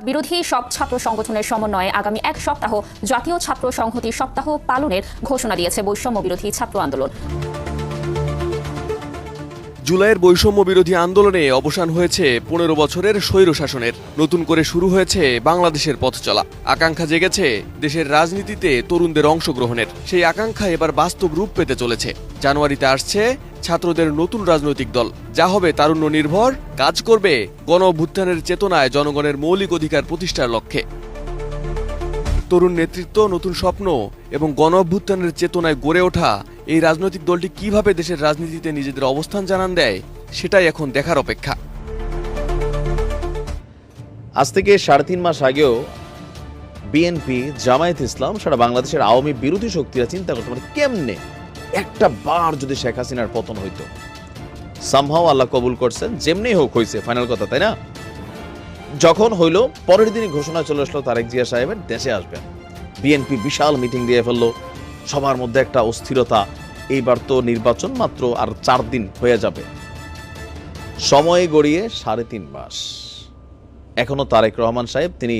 বিরোধী সব ছাত্র সংগঠনের সমন্বয়ে আগামী এক সপ্তাহ জাতীয় ছাত্র সংহতি সপ্তাহ পালনের ঘোষণা দিয়েছে বৈষম্য বিরোধী ছাত্র আন্দোলন। জুলাইয়ের বৈষম্য বিরোধী আন্দোলনে অবসান হয়েছে পনেরো বছরের স্বৈর শাসনের। নতুন করে শুরু হয়েছে বাংলাদেশের পথ চলা। আকাঙ্ক্ষা জেগেছে দেশের রাজনীতিতে তরুণদের অংশগ্রহণের। সেই আকাঙ্ক্ষা এবার বাস্তব রূপ পেতে চলেছে। জানুয়ারিতে আসছে ছাত্রদের নতুন রাজনৈতিক দল। যা হবে তারুণ্য নির্ভর, কাজ করবে, গণ অভ্যুত্থানের চেতনায় জনগণের মৌলিক অধিকার প্রতিষ্ঠার লক্ষ্যে। তরুণ নেতৃত্ব নতুন স্বপ্ন এবং গণ অভ্যুত্থানের চেতনায় গড়ে ওঠা এই রাজনৈতিক দলটি কীভাবে দেশের রাজনীতিতে নিজেদের অবস্থান জানান দেয়, সেটাই এখন দেখার অপেক্ষা। আজ থেকে সাড়ে তিন মাস আগেও বিএনপি, জামায়াত ইসলাম, সারা বাংলাদেশের আওয়ামী বিরোধী শক্তিরা চিন্তা করতে পারে কেমনে একটা বার যদি শেখ হাসিনার পতন হইতো। সামহাও আল্লাহ কবুল করছেন, যেমনি হোক হয়েছে ফাইনাল কথা, তাই না? যখন হইল, পরের দিনই ঘোষণা চলে আসলো তারেক জিয়া সাহেবের, দেশে আসবেন। বিএনপি বিশাল মিটিং দিয়ে ফেলল। সবার মধ্যে একটা অস্থিরতা। এইবার তো নির্বাচন মাত্র আর চার দিন হয়ে যাবে। সময় গড়িয়ে সাড়ে তিন মাস। এখনও তারেক রহমান সাহেব তিনি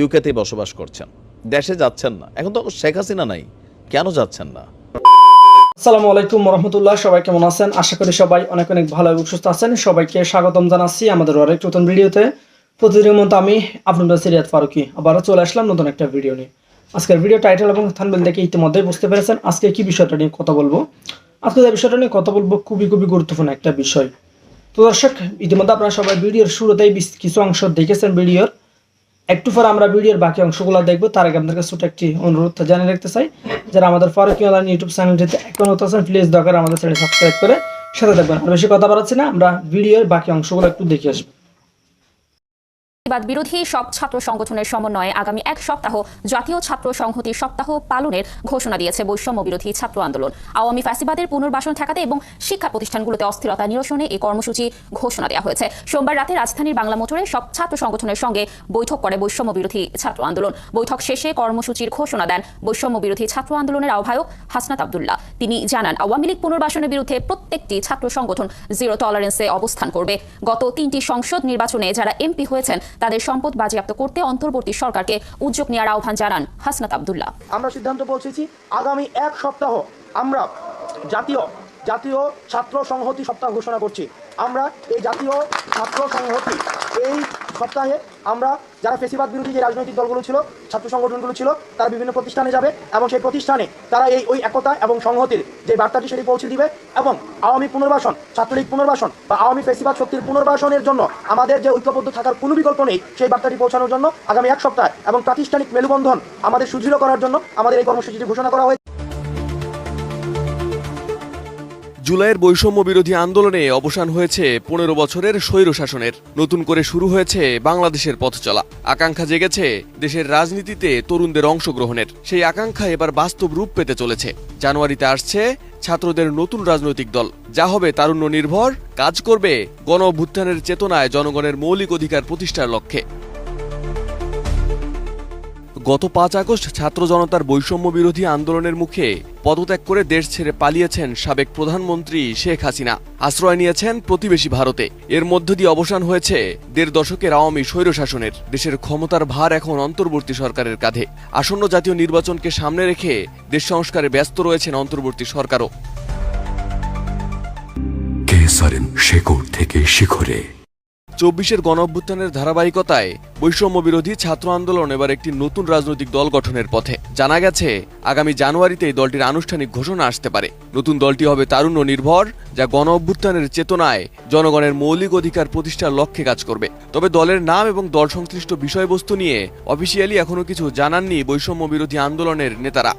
ইউকেতে বসবাস করছেন। দেশে যাচ্ছেন না। এখন তো শেখ হাসিনা নাই। কেন যাচ্ছেন না? আসসালামু আলাইকুম রহমতুল্লাহ সবাই কেমন আছেন? আশা করি সবাই অনেক অনেক ভালো এবং সুস্থ আছেন। সবাইকে স্বাগতম জানাচ্ছি আমাদের আরেক নতুন ভিডিওতে। প্রতিদিনের মতো আমি আপনাদের সিরিয়াত ফারুকি আবারও চলে আসলাম নতুন একটা ভিডিও নিয়ে। আজকের ভিডিও টাইটেল এবং থানবেল দেখে ইতিমধ্যেই বুঝতে পেরেছেন। আজকে কি বিষয়টা নিয়ে কথা বলব? আজকে যে বিষয়টা নিয়ে কথা বলব খুবই খুবই গুরুত্বপূর্ণ একটা বিষয়। তো দর্শক, ইতিমধ্যে আপনারা সবাই ভিডিওর শুরুতেই কিছু অংশ দেখেছেন ভিডিওর একটু পরে আমরা ভিডিওর বাকি অংশগুলো দেখব। তার আগে আপনাদের কাছে একটি অনুরোধ জানিয়ে রাখতে চাই, যারা আমাদের ফারুকি অনলাইন ইউটিউব চ্যানেলটিতে এখন হতে আছেন প্লিজ দরকার আমাদের চ্যানেল সাবস্ক্রাইব করে সাথে থাকবেন। আর বেশি কথা বাড়াচ্ছি না, আমরা ভিডিওর বাকি অংশগুলো একটু দেখে আসব। প্রতিবাদ বিরোধী সব ছাত্র সংগঠনের সমন্বয়ে আগামী এক সপ্তাহ জাতীয় ছাত্র সংহতি সপ্তাহ পালনের ঘোষণা দিয়েছে বৈষম্য বিরোধী ছাত্র আন্দোলন। আওয়ামী ফ্যাসিবাদের পুনর্বাসন ঠেকাতে এবং শিক্ষা প্রতিষ্ঠানগুলোতে অস্থিরতা নিরসনে এই কর্মসূচি ঘোষণা দেওয়া হয়েছে। সোমবার রাতে রাজধানীর বাংলা মোটরে সব ছাত্র সংগঠনের সঙ্গে বৈঠক করে বৈষম্য বিরোধী ছাত্র আন্দোলন। বৈঠক শেষে কর্মসূচির ঘোষণা দেন বৈষম্য বিরোধী ছাত্র আন্দোলনের আহ্বায়ক হাসনাত আবদুল্লাহ। তিনি জানান, আওয়ামী লীগ পুনর্বাসনের বিরুদ্ধে প্রত্যেকটি ছাত্র সংগঠন জিরো টলারেন্সে অবস্থান করবে। গত তিনটি সংসদ নির্বাচনে যারা এমপি হয়েছেন তাদের সম্পদ বাজেয়াপ্ত করতে অন্তর্বর্তী সরকারকে উদ্যোগ নেওয়ার আহ্বান জানান হাসনাত আবদুল্লাহ। আমরা সিদ্ধান্ত পৌঁছেছি, আগামী এক সপ্তাহ আমরা জাতীয় জাতীয় ছাত্র সংহতি সপ্তাহ ঘোষণা করছি। আমরা এই জাতীয় ছাত্র সংহতি এই সপ্তাহে আমরা যারা ফেসিবাদ বিরোধী যে রাজনৈতিক দলগুলো ছিল, ছাত্র সংগঠনগুলো ছিল, তারা বিভিন্ন প্রতিষ্ঠানে যাবে এবং সেই প্রতিষ্ঠানে তারা এই ওই একতা এবং সংহতির যে বার্তাটি সেটি পৌঁছে দিবে এবং আওয়ামী পুনর্বাসন, ছাত্রলীগ পুনর্বাসন বা আওয়ামী ফেসিবাদ শক্তির পুনর্বাসনের জন্য আমাদের যে ঐক্যবদ্ধ থাকার কোনো বিকল্প নেই, সেই বার্তাটি পৌঁছানোর জন্য আগামী এক সপ্তাহ এবং প্রাতিষ্ঠানিক মেলুবন্ধন আমাদের সুদৃঢ় করার জন্য আমাদের এই কর্মসূচিটি ঘোষণা করা হয়েছে। জুলাইয়ের বৈষম্য বিরোধী আন্দোলনে অবসান হয়েছে পনেরো বছরের স্বৈর শাসনের। নতুন করে শুরু হয়েছে বাংলাদেশের পথ চলা। আকাঙ্ক্ষা জেগেছে দেশের রাজনীতিতে তরুণদের অংশগ্রহণের। সেই আকাঙ্ক্ষা এবার বাস্তব রূপ পেতে চলেছে। জানুয়ারিতে আসছে ছাত্রদের নতুন রাজনৈতিক দল। যা হবে তারুণ্য নির্ভর, কাজ করবে গণ অভ্যুত্থানের চেতনায় জনগণের মৌলিক অধিকার প্রতিষ্ঠার লক্ষ্যে। গত পাঁচ আগস্ট ছাত্র জনতার বৈষম্য বিরোধী আন্দোলনের মুখে পদত্যাগ করে দেশ ছেড়ে পালিয়েছেন সাবেক প্রধানমন্ত্রী শেখ হাসিনা। আশ্রয় নিয়েছেন প্রতিবেশী ভারতে। এর মধ্য দিয়ে অবসান হয়েছে দেড় দশকের আওয়ামী স্বৈরশাসনের। দেশের ক্ষমতার ভার এখন অন্তর্বর্তী সরকারের কাঁধে। আসন্ন জাতীয় নির্বাচনকে সামনে রেখে দেশ সংস্কারে ব্যস্ত রয়েছেন অন্তর্বর্তী সরকারও। শেকড় থেকে শিখরে চব্বিশের গণ অভ্যুত্থানের ধারাবাহিকতায় বৈষম্য বিরোধী ছাত্র আন্দোলন এবার একটি নতুন রাজনৈতিক দল গঠনের পথে। জানা গেছে, আগামী জানুয়ারিতে এই দলটির আনুষ্ঠানিক ঘোষণা আসতে পারে। নতুন দলটি হবে তারুণ্য নির্ভর, যা গণ অভ্যুত্থানের চেতনায় জনগণের মৌলিক অধিকার প্রতিষ্ঠার লক্ষ্যে কাজ করবে। তবে দলের নাম এবং দল সংশ্লিষ্ট বিষয়বস্তু নিয়ে অফিসিয়ালি এখনও কিছু জানাননি বৈষম্য বিরোধী আন্দোলনের নেতারা।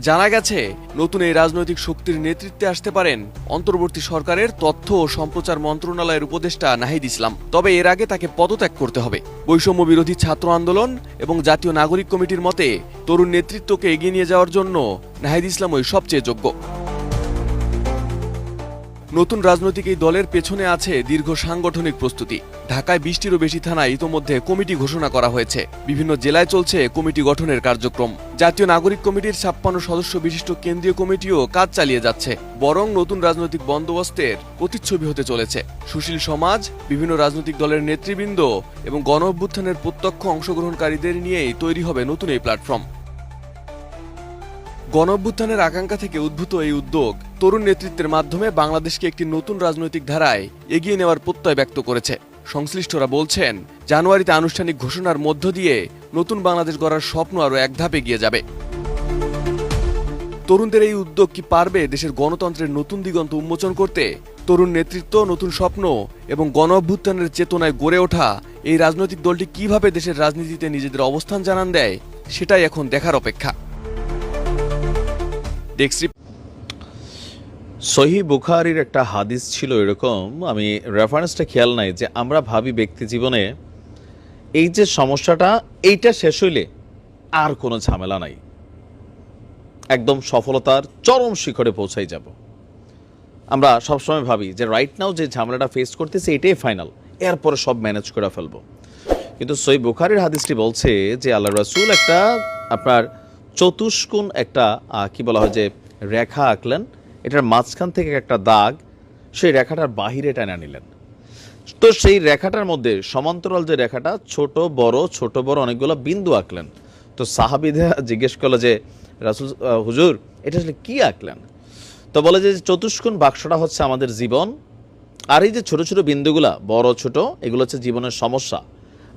জানা গেছে, নতুন এই রাজনৈতিক শক্তির নেতৃত্বে আসতে পারেন অন্তর্বর্তী সরকারের তথ্য ও সম্প্রচার মন্ত্রণালয়ের উপদেষ্টা নাহিদ ইসলাম। তবে এর আগে তাকে পদত্যাগ করতে হবে। বৈষম্য বিরোধী ছাত্র আন্দোলন এবং জাতীয় নাগরিক কমিটির মতে, তরুণ নেতৃত্বকে এগিয়ে নিয়ে যাওয়ার জন্য নাহিদ ইসলামই সবচেয়ে যোগ্য। নতুন রাজনৈতিক এই দলের পেছনে আছে দীর্ঘ সাংগঠনিক প্রস্তুতি। ঢাকায় বিশটিরও বেশি থানায় ইতোমধ্যে কমিটি ঘোষণা করা হয়েছে। বিভিন্ন জেলায় চলছে কমিটি গঠনের কার্যক্রম। জাতীয় নাগরিক কমিটির ছাপ্পান্ন সদস্য বিশিষ্ট কেন্দ্রীয় কমিটিও কাজ চালিয়ে যাচ্ছে, বরং নতুন রাজনৈতিক বন্দোবস্তের প্রতিচ্ছবি হতে চলেছে। সুশীল সমাজ, বিভিন্ন রাজনৈতিক দলের নেতৃবৃন্দ এবং গণ অভ্যুত্থানের প্রত্যক্ষ অংশগ্রহণকারীদের নিয়েই তৈরি হবে নতুন এই প্ল্যাটফর্ম। গণ অভ্যুত্থানের আকাঙ্ক্ষা থেকে উদ্ভূত এই উদ্যোগ তরুণ নেতৃত্বের মাধ্যমে বাংলাদেশকে একটি নতুন রাজনৈতিক ধারায় এগিয়ে নেওয়ার প্রত্যয় ব্যক্ত করেছে। সংশ্লিষ্টরা বলছেন, জানুয়ারিতে আনুষ্ঠানিক ঘোষণার মধ্য দিয়ে নতুন বাংলাদেশ গড়ার স্বপ্ন আরও এক ধাপ এগিয়ে যাবে। তরুণদের এই উদ্যোগ কি পারবে দেশের গণতন্ত্রের নতুন দিগন্ত উন্মোচন করতে? তরুণ নেতৃত্ব, নতুন স্বপ্ন এবং গণ অভ্যুত্থানের চেতনায় গড়ে ওঠা এই রাজনৈতিক দলটি কীভাবে দেশের রাজনীতিতে নিজেদের অবস্থান জানান দেয়, সেটাই এখন দেখার অপেক্ষা। ডেস্ক সহি বুখারির একটা হাদিস ছিল এরকম, আমি রেফারেন্সটা খেয়াল নাই যে আমরা ভাবি ব্যক্তি জীবনে এই যে সমস্যাটা, এইটা শেষ হইলে আর কোনো ঝামেলা নাই। একদম সফলতার চরম শিখরে পৌঁছাই যাব। আমরা সবসময় ভাবি যে রাইট নাও যে ঝামেলাটা ফেস করতেছি, এটাই ফাইনাল এরপরে সব ম্যানেজ করে ফেলব। কিন্তু সই বুখারির হাদিসটি বলছে যে আল্লাহ রাসূল একটা আপনার চতুষ্কোণ একটা কি বলা হয় যে রেখা আঁকলেন এটার মাঝখান থেকে একটা দাগ, সেই রেখাটার বাহিরে টানা নিলেন। তো সেই রেখাটার মধ্যে সমান্তরাল যে রেখাটা, ছোট, বড় ছোট, বড় অনেকগুলো বিন্দু আঁকলেন। তো সাহাবিদা জিজ্ঞেস করল যে, রাসুল হুজুর, এটা আসলে কী আঁকলেন? তো বলে যে চতুষ্কোণ বাক্সটা হচ্ছে আমাদের জীবন, আর এই যে ছোট ছোট বিন্দুগুলা, বড়, ছোট, এগুলো হচ্ছে জীবনের সমস্যা।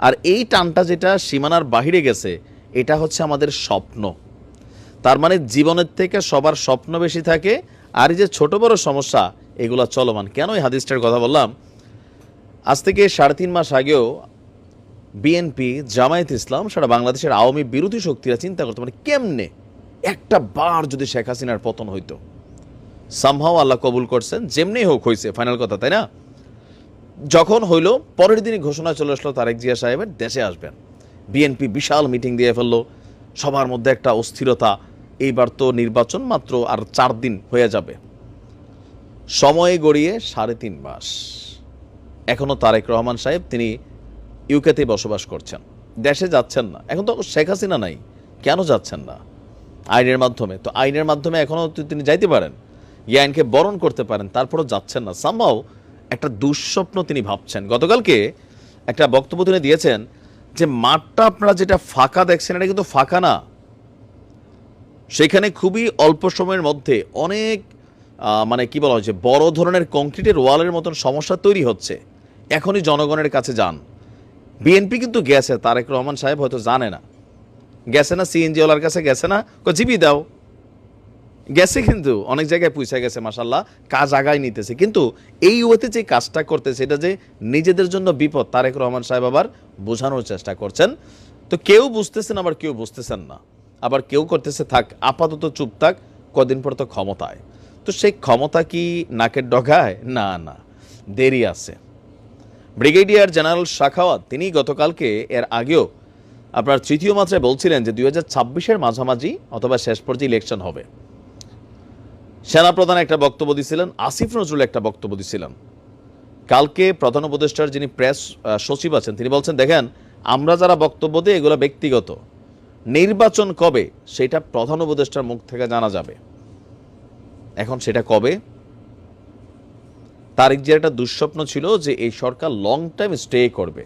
আর এই টানটা যেটা সীমানার বাহিরে গেছে, এটা হচ্ছে আমাদের স্বপ্ন। তার মানে জীবনের থেকে সবার স্বপ্ন বেশি থাকে আর এই যে ছোট বড় সমস্যা, এগুলা চলমান। কেন এই হাদিসটার কথা বললাম? আজ থেকে সাড়ে তিন মাস আগেও বিএনপি, জামায়াত ইসলাম, সারা বাংলাদেশের আওয়ামী বিরোধী শক্তিরা চিন্তা করতো মানে কেমনে একটা বার যদি শেখ হাসিনার পতন হইতো। সামহাও আল্লাহ কবুল করছেন, যেমনি হোক হয়েছে ফাইনাল কথা, তাই না? যখন হইল, পরের দিনই ঘোষণা চলে আসলো তারেক জিয়া সাহেবের, দেশে আসবেন। বিএনপি বিশাল মিটিং দিয়ে ফেলল, সবার মধ্যে একটা অস্থিরতা এইবার তো নির্বাচন মাত্র আর চার দিন হয়ে যাবে। সময়ে গড়িয়ে সাড়ে তিন মাস। এখনও তারেক রহমান সাহেব তিনি ইউকেতে বসবাস করছেন। দেশে যাচ্ছেন না। এখন তো শেখ হাসিনা নাই। কেন যাচ্ছেন না? আইনের মাধ্যমে। তো আইনের মাধ্যমে এখনও তিনি যাইতে পারেন। এই আইনকে বরণ করতে পারেন, তারপরও যাচ্ছেন না। সামহাও একটা দুঃস্বপ্ন তিনি ভাবছেন। গতকালকে একটা বক্তব্য তিনি দিয়েছেন যে, মাঠটা আপনারা যেটা ফাঁকা দেখছেন, এটা কিন্তু ফাঁকা না। সেখানে খুবই অল্প সময়ের মধ্যে অনেক মানে কি বলা হয় বড় ধরনের কংক্রিটের ওয়ালের মতন সমস্যা তৈরি হচ্ছে। এখনই জনগণের কাছে যান। বিএনপি কিন্তু গেছে, তারেক রহমান সাহেব হয়তো জানে না। গেছে না, সিএনজি ওয়ালার কাছে গেছে না জিবি দাও। গেছে কিন্তু, অনেক জায়গায় পৌঁছে গেছে মাসাল্লাহ কাজ আগায় নিতেছে। কিন্তু এই ওয়েতে যে কাজটা করতেছে, এটা যে নিজেদের জন্য বিপদ, তারেক রহমান সাহেব আবার বোঝানোর চেষ্টা করছেন। তো কেউ বুঝতেছেন, আবার কেউ বুঝতেছেন না। আবার কেউ করতেছে থাক, আপাতত চুপ থাক, কদিন পর তো ক্ষমতায়। তো সেই ক্ষমতা কি নাকের ডগায়? না না, দেরি আছে। ব্রিগেডিয়ার জেনারেল শাখাওয়াত, তিনি গতকালকে এর আগেও আপনার তৃতীয় মাত্রায় বলছিলেন যে দুই হাজার ছাব্বিশের মাঝামাঝি অথবা শেষ পর্যায়ে ইলেকশন হবে। সেনাপ্রধান একটা বক্তব্য দিছিলেন, আসিফ নজরুল একটা বক্তব্য দিছিলেন। কালকে প্রধান উপদেষ্টার যিনি প্রেস সচিব আছেন, তিনি বলছেন, দেখেন, আমরা যারা বক্তব্য দিই, এগুলো ব্যক্তিগত। নির্বাচন কবে সেটা প্রধান উপদেষ্টার মুখ থেকে জানা যাবে। এখন সেটা কবে? তারিক যে একটা দুঃস্বপ্ন ছিল যে এই সরকার লং টাইম স্টে করবে।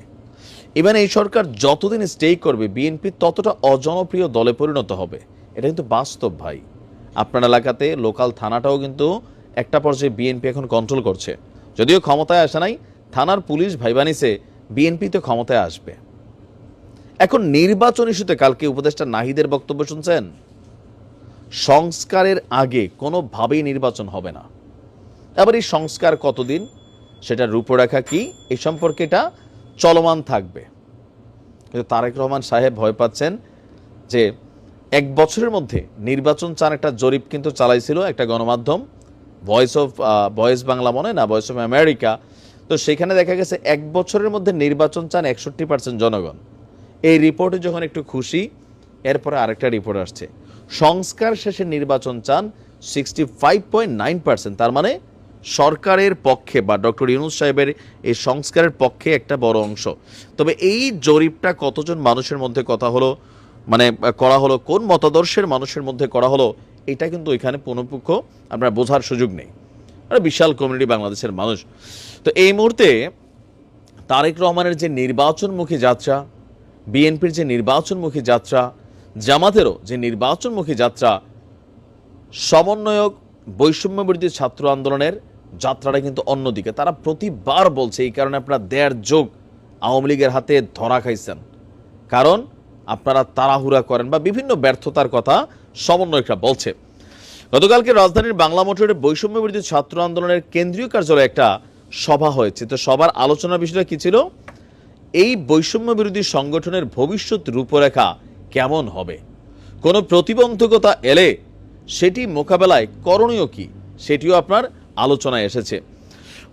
ইভেন এই সরকার যতদিন স্টে করবে বিএনপি ততটা অজনপ্রিয় দলে পরিণত হবে। এটা কিন্তু বাস্তব ভাই। আপনার এলাকাতে লোকাল থানাটাও কিন্তু একটা পর্যায়ে বিএনপি এখন কন্ট্রোল করছে। যদিও ক্ষমতায় আসে নাই, থানার পুলিশ ভাইবানিসে বিএনপি তো ক্ষমতায় আসবে। এখন নির্বাচন ইস্যুতে কালকে উপদেষ্টা নাহিদের বক্তব্য শুনছেন। সংস্কারের আগে কোনোভাবেই নির্বাচন হবে না। এবার এই সংস্কার কতদিন? সেটা রূপরেখা কি? এই সম্পর্কে এটা চলমান থাকবে। কিন্তু তারেক রহমান সাহেব ভয় পাচ্ছেন যে এক বছরের মধ্যে নির্বাচন চান একটা জরিপ কিন্তু চালাইছিল একটা গণমাধ্যম ভয়েস অফ ভয়েস বাংলা মনে না ভয়েস অফ আমেরিকা তো সেখানে দেখা গেছে এক বছরের মধ্যে নির্বাচন চান একষট্টি পার্সেন্ট জনগণ। এই রিপোর্টে যখন একটু খুশি, এরপরে আরেকটা রিপোর্ট আসছে। সংস্কার শেষে নির্বাচন চান sixty five point nine percent তার মানে সরকারের পক্ষে বা ডক্টর ইউনুস সাহেবের এই সংস্কারের পক্ষে একটা বড় অংশ। তবে এই জরিপটা কতজন মানুষের মধ্যে কথা হলো মানে করা হলো, কোন মতাদর্শের মানুষের মধ্যে করা হলো, এটা কিন্তু এখানে পুনঃপুক্ষ আপনার বোঝার সুযোগ নেই। একটা বিশাল কমিউনিটি বাংলাদেশের মানুষ। তো এই মুহূর্তে তারেক রহমানের যে নির্বাচনমুখী যাত্রা বিএনপির যে নির্বাচনমুখী যাত্রা, জামাতেরও যে নির্বাচনমুখী যাত্রা, সমন্বয়ক বৈষম্য বিরোধী ছাত্র আন্দোলনের যাত্রাটা কিন্তু অন্যদিকে। তারা প্রতিবার বলছে, এই কারণে আপনারা দেড় যোগ আওয়ামী লীগের হাতে ধরা খাইছেন। কারণ আপনারা তাড়াহুড়া করেন বা বিভিন্ন ব্যর্থতার কথা সমন্বয়করা বলছে। গতকালকে রাজধানীর বাংলা মোটরের বৈষম্য বিরোধী ছাত্র আন্দোলনের কেন্দ্রীয় কার্যালয়ে একটা সভা হয়েছে। তো সবার আলোচনার বিষয়টা কি ছিল? এই বৈষম্য বিরোধী সংগঠনের ভবিষ্যৎ রূপরেখা কেমন হবে? কোনো প্রতিবন্ধকতা এলে সেটি মোকাবেলায় করণীয় কি? সেটিও আপনার আলোচনায় এসেছে।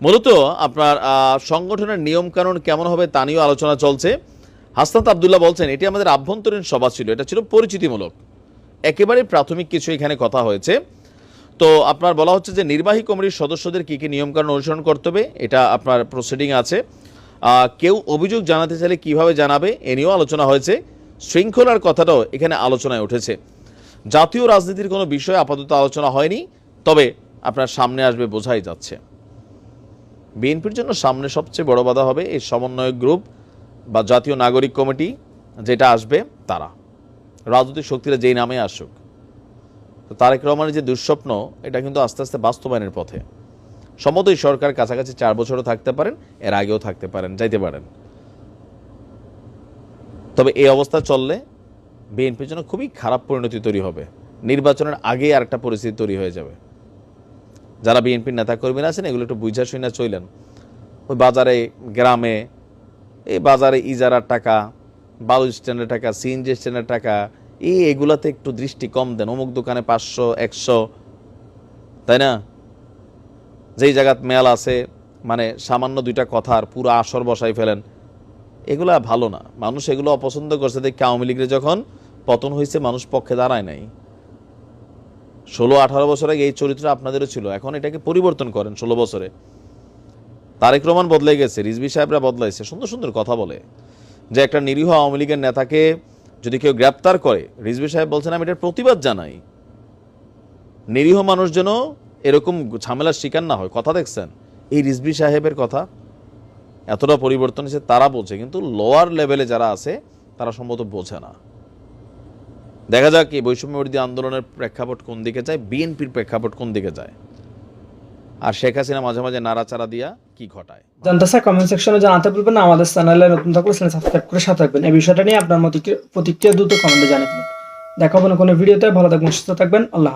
মূলত আপনার সংগঠনের নিয়মকানুন কেমন হবে তা নিয়েও আলোচনা চলছে। হাসনাত আবদুল্লাহ বলছেন, এটি আমাদের আভ্যন্তরীণ সভা ছিল, এটা ছিল পরিচিতিমূলক। একেবারে প্রাথমিক কিছু এখানে কথা হয়েছে। তো আপনার বলা হচ্ছে যে, নির্বাহী কমিটির সদস্যদের কী কী নিয়মকানুন অনুসরণ করতে হবে, এটা আপনার প্রসিডিং আছে। কেউ অভিযোগ জানাতে চাইলে কীভাবে জানাবে, এ নিয়েও আলোচনা হয়েছে। শৃঙ্খলার কথাটাও এখানে আলোচনায় উঠেছে। জাতীয় রাজনীতির কোনো বিষয় আপাতত আলোচনা হয়নি, তবে আপনার সামনে আসবে, বোঝাই যাচ্ছে। বিএনপির জন্য সামনে সবচেয়ে বড় বাধা হবে এই সমন্বয়ক গ্রুপ বা জাতীয় নাগরিক কমিটি, যেটা আসবে তারা। রাজনৈতিক শক্তিরা যেই নামে আসুক। তো তারেক রহমানের যে দুঃস্বপ্ন, এটা কিন্তু আস্তে আস্তে বাস্তবায়নের পথে। সম্মতই সরকার কাছাকাছি চার বছরও থাকতে পারেন, এর আগেও থাকতে পারেন, যাইতে পারেন। তবে এই অবস্থা চললে বিএনপির জন্য খুবই খারাপ পরিণতি তৈরি হবে। নির্বাচনের আগে আর একটা পরিস্থিতি তৈরি হয়ে যাবে। যারা বিএনপির নেতাকর্মীরা আছেন, এগুলো একটু বুঝা শুনে চইলেন ওই বাজারে, গ্রামে, এই বাজারে ইজারার টাকা, বালু স্ট্যান্ডের টাকা, সিএনজি স্ট্যান্ডের টাকা, এই এগুলাতে একটু দৃষ্টি কম দেন। অমুক দোকানে পাঁচশো, একশো, তাই না? যেই জায়গাত মেল আছে মানে সামান্য দুইটা কথার পুরো আসর বসাই ফেলেন, এগুলা ভালো না। মানুষ এগুলো অপছন্দ করছে দেখে আওয়ামী লীগের যখন পতন হয়েছে মানুষ পক্ষে দাঁড়ায় নাই। ষোলো, আঠারো বছর আগে এই চরিত্র আপনাদেরও ছিল, এখন এটাকে পরিবর্তন করেন ষোলো বছরে। তারেক রহমান বদলে গেছে রিজবি সাহেবরা বদলাইছে, সুন্দর সুন্দর কথা বলে। যে একটা নিরীহ আওয়ামী লীগের নেতাকে যদি কেউ গ্রেপ্তার করে রিজবি সাহেব বলছেন, আমি এটার প্রতিবাদ জানাই। নিরীহ মানুষ যেন এরকম ঝামেলার শিকার না হয়। কথা দেখছেন? এই রিজভি সাহেবের কথা এতটা পরিবর্তন হয়েছে তারা বলছে, কিন্তু লোয়ার লেভেলে যারা আছে, তারা সম্ভবত বোঝে না। দেখা যাক এই বৈষম্য বিরোধী আন্দোলনের প্রেক্ষাপট কোন দিকে যায়, বিএনপির প্রেক্ষাপট কোন দিকে যায়। আর শেখ হাসিনা মাঝে মাঝে নাড়াচাড়া দিয়া কি ঘটায়? জানতে চাই কমেন্ট সেকশনে জানাতে ভুলবেন না, আমাদের চ্যানেলে নতুন থাকলে চ্যানেল সাবস্ক্রাইব করে সাথে থাকবেন। এই বিষয়টা নিয়ে আপনার মত প্রতিক্রিয়া দ্রুত কমেন্টে জানিয়ে দিন দেখা হবে কোনো ভিডিওতে ভালো থাকবেন, সুস্থ থাকবেন, আল্লাহ।